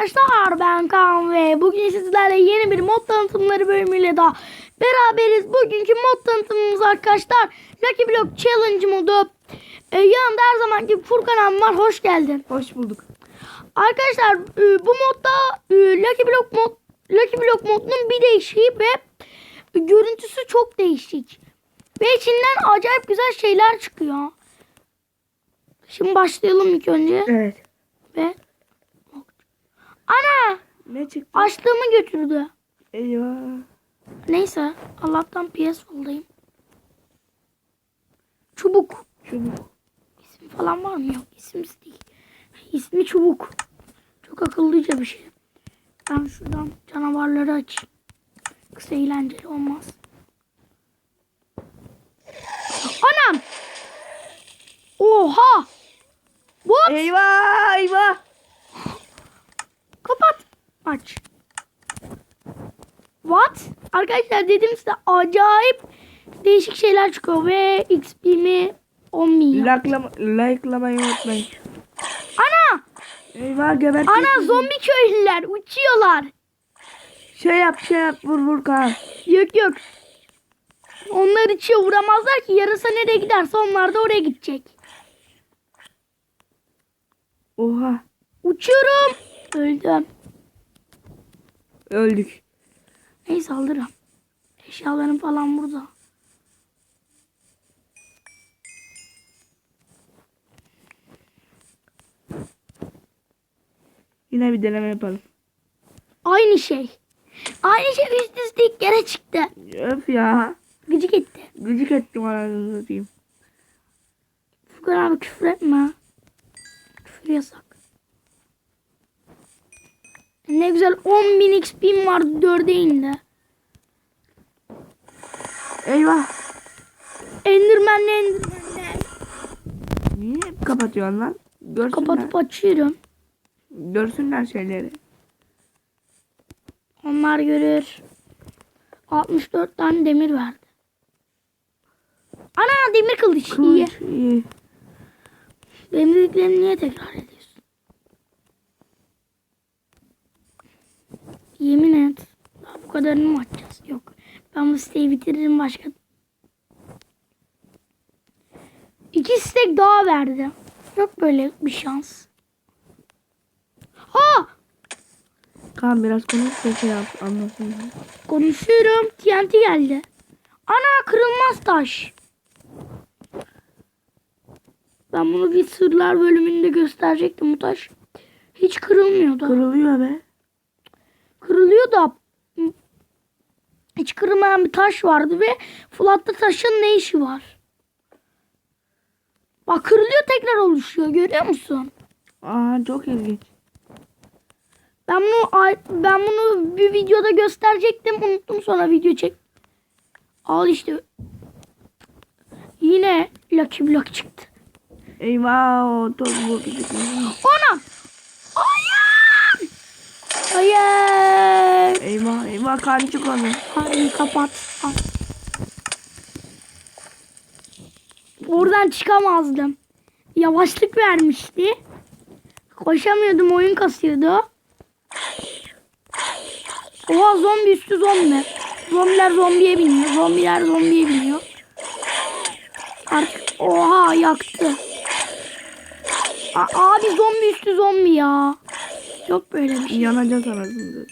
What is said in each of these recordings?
arkadaşlar ben Kaan ve bugün sizlerle yeni bir mod tanıtımları bölümüyle daha beraberiz. Bugünkü mod tanıtımımız arkadaşlar Lucky Block Challenge modu. Ee, yanında her zamanki Furkan abi var. Hoş geldin. Hoş bulduk. Arkadaşlar e, bu modda e, Lucky Block mod Lucky Block modunun bir değişiği ve görüntüsü çok değişik. Ve içinden acayip güzel şeyler çıkıyor. Şimdi başlayalım ilk önce Evet. ve Ana! Ne çıktı? Açlığımı götürdü. Eyvah. Neyse Allah'tan PS olayım. Çubuk. Çubuk. İsim falan var mı? Yok isimsiz değil. İsmi Çubuk. Çok akıllıca bir şey. Ben şuradan canavarları açayım. Kısa eğlenceli olmaz. Anam! Oha! What? Eyvah eyvah. Aç. What? Arkadaşlar dedim size acayip değişik şeyler çıkıyor ve XP'mi 10 milyon. Like'lama, like'lamayı unutmayın. Ana! Eyvah gebert. Ana zombi köylüler uçuyorlar. Şey yap şey yap vur vur kan. Yok yok. Onlar içiyor vuramazlar ki yarasa nereye giderse onlar da oraya gidecek. Oha. Uçuyorum. Öldüm. Öldük. Neyse alırım. Eşyalarım falan burada. Yine bir deneme yapalım. Aynı şey. Aynı şey üst üste ilk kere çıktı. Öf ya. Gıcık etti. Gıcık ettim anasını satayım. Furkan abi küfür etme. Küfür yasak. Ne güzel 10.000 XP'm vardı 4'e indi. Eyvah. Enderman'le Enderman'le. Niye hep kapatıyorsun lan? Görsünler. Kapatıp açıyorum. Görsünler şeyleri. Onlar görür. 64 tane demir verdi. Ana demir kılıç. iyi. Kılıç iyi. Benim dediklerimi niye tekrar ediyorsun? Yemin et. Daha bu kadarını mı açacağız? Yok. Ben bu siteyi bitiririm başka. İki stek daha verdi. Yok böyle bir şans. Ha! Kan biraz konuş da şey yap anlasın. Konuşuyorum. TNT geldi. Ana kırılmaz taş. Ben bunu bir sırlar bölümünde gösterecektim bu taş. Hiç kırılmıyordu. Kırılıyor be. Kırılıyor da hiç kırılmayan bir taş vardı ve flatta taşın ne işi var? Bak kırılıyor tekrar oluşuyor görüyor musun? Aa çok ilginç. Ben bunu ay- ben bunu bir videoda gösterecektim unuttum sonra video çek. Al işte. Yine Lucky Block çıktı. Eyvah o toz bu küçük. Hayır! Eyvah eyvah kan çık onu. Hadi kapat. Al. Oradan çıkamazdım. Yavaşlık vermişti. Koşamıyordum oyun kasıyordu. Oha zombi üstü zombi. Zombiler zombiye biniyor. Zombiler zombiye biniyor. Artık oha yaktı. A- abi zombi üstü zombi ya. Yok böyle bir şey. Yanacağız anasını.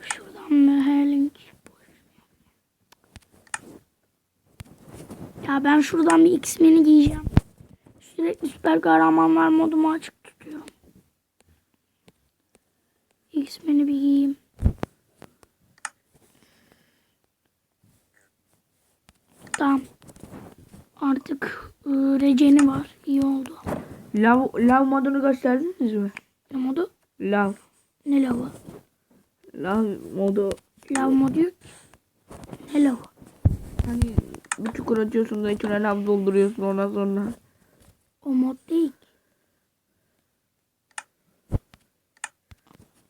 Şuradan Mehelink. Ya ben şuradan bir X-Men'i giyeceğim. Sürekli süper kahramanlar modumu açık tutuyorum. X-Men'i bir giyeyim. Tamam. Artık ıı, receni var. İyi oldu. Lav, lav modunu gösterdiniz mi? Ne modu? Lav. Ne lavı? Lav modu. Lav modu yok. ki. Ne lavı? Hani bir çukur açıyorsun da içine lav dolduruyorsun ondan sonra. O mod değil.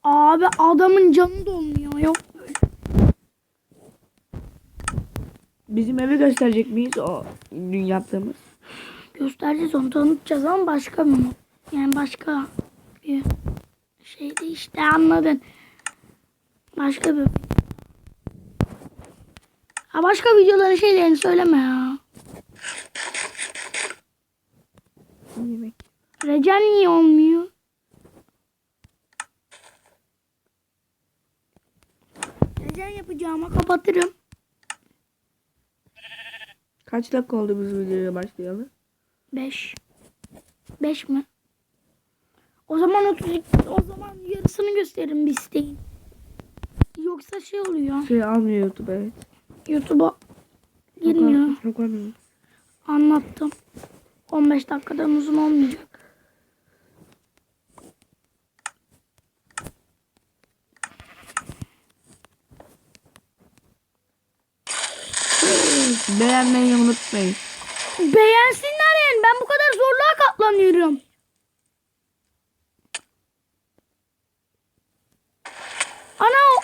Abi adamın canı dolmuyor. Yok böyle. Bizim evi gösterecek miyiz o dün yaptığımız? göstereceğiz onu tanıtacağız ama başka bir mod. Yani başka bir şeydi işte anladın. Başka bir Ha başka videoların şeylerini söyleme ya. Yemek. Recen niye olmuyor? Recen yapacağıma kapatırım. Kaç dakika oldu biz videoya başlayalı? 5. 5 mi? O zaman 32 o zaman yarısını gösteririm bir isteğin. Yoksa şey oluyor. Şey almıyor YouTube evet. YouTube'a girmiyor. Çok, çok. Anlattım. 15 dakikadan uzun olmayacak. Beğenmeyi unutmayın. Beğensinler yani. Ben bu kadar zorluğa katlanıyorum. Ana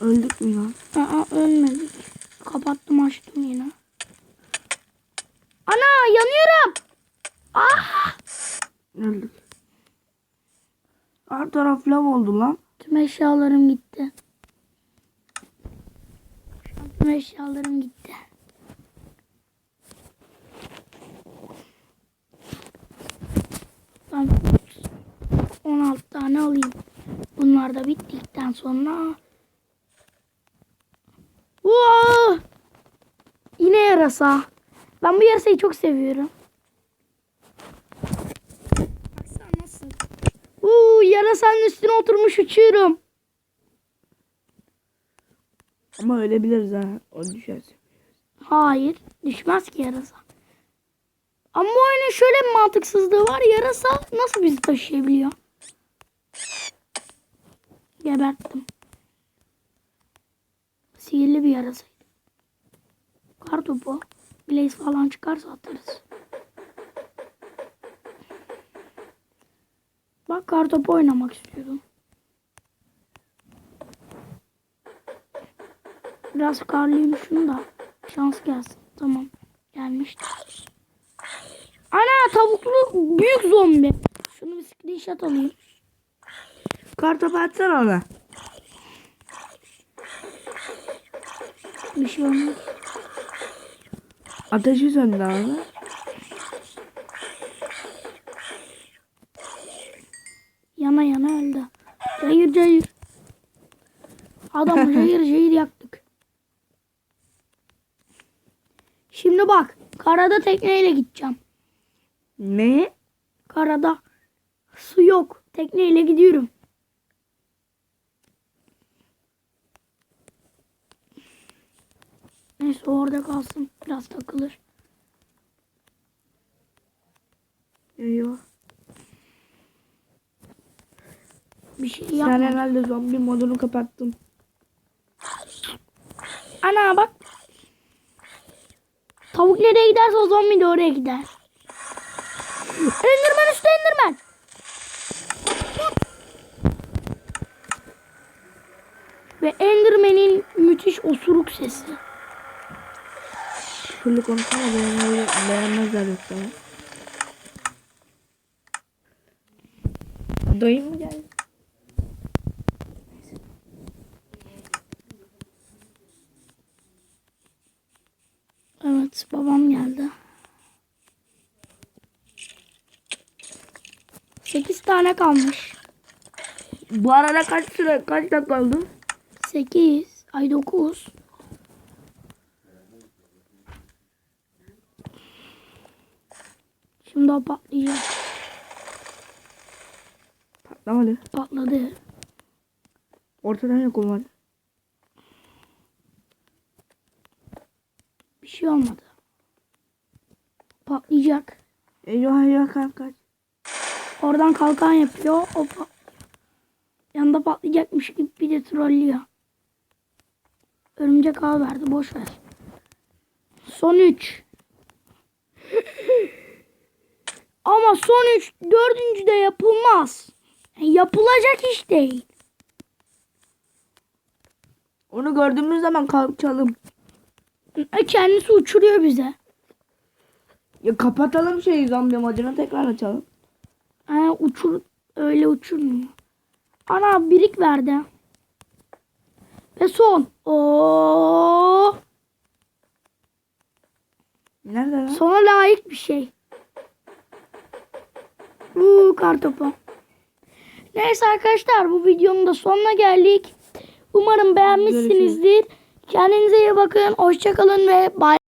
Öldük mü lan? Aa, ölmedik. Kapattım açtım yine. Ana yanıyorum. Ah! Öldük. Her taraf lav oldu lan. Tüm eşyalarım gitti. Tüm eşyalarım gitti. Ben 16 tane alayım. Bunlar da bittikten sonra Vaa! Yine yarasa. Ben bu yarasayı çok seviyorum. Baksana nasıl. Yarasanın üstüne oturmuş uçuyorum. Ama ölebiliriz ha. O düşerse. Hayır. Düşmez ki yarasa. Ama bu oyunun şöyle bir mantıksızlığı var. Yarasa nasıl bizi taşıyabiliyor? Geberttim. Sihirli bir yarasaydı. Kartopu. Blaze falan çıkarsa atarız. Bak kartopu oynamak istiyordum. Biraz karlıyım şunu da. Şans gelsin. Tamam. Gelmişti. Ana tavuklu büyük zombi. Şunu bir screenshot alayım. Kartopu atsana ona. Bir şey olmaz. Ateşi söndü abi. Yana öldü. Cayır cayır. Adamı cayır cayır yaktık. Şimdi bak. Karada tekneyle gideceğim. Ne? Karada. Su yok. Tekneyle gidiyorum. Neyse orada kalsın. Biraz takılır. Eyvah. Bir şey Sen yapma. herhalde zombi modunu kapattın. Ana bak. Tavuk nereye giderse o zombi de oraya gider. Enderman üstte Enderman. Ve Enderman'in müthiş osuruk sesi. Full konuşsana beğenmeyi beğenmezler yoksa. Dayım geldi. Evet babam geldi. 8 tane kalmış. Bu arada kaç süre kaç dakika oldu? 8 ay 9. Şimdi o patlayacak. Patlamadı. Patladı. Ortadan yok olmadı. Bir şey olmadı. Patlayacak. Eyvah eyvah kaç kaç. Oradan kalkan yapıyor. O. Yanında patlayacakmış gibi bir de trollüyor. Örümcek ağ verdi. Boş ver. Son 3. Ama son 3 dördüncü de yapılmaz. Yani yapılacak iş değil. Onu gördüğümüz zaman kalkalım. Kendisi uçuruyor bize. Ya kapatalım şeyi zombi modunu tekrar açalım. Ha, uçur öyle uçurmuyor. Ana birik verdi. Ve son. Oo, Nerede lan? sona layık bir şey. Uuu kartopu. Neyse arkadaşlar bu videonun da sonuna geldik. Umarım beğenmişsinizdir. Kendinize iyi bakın. Hoşçakalın ve bay.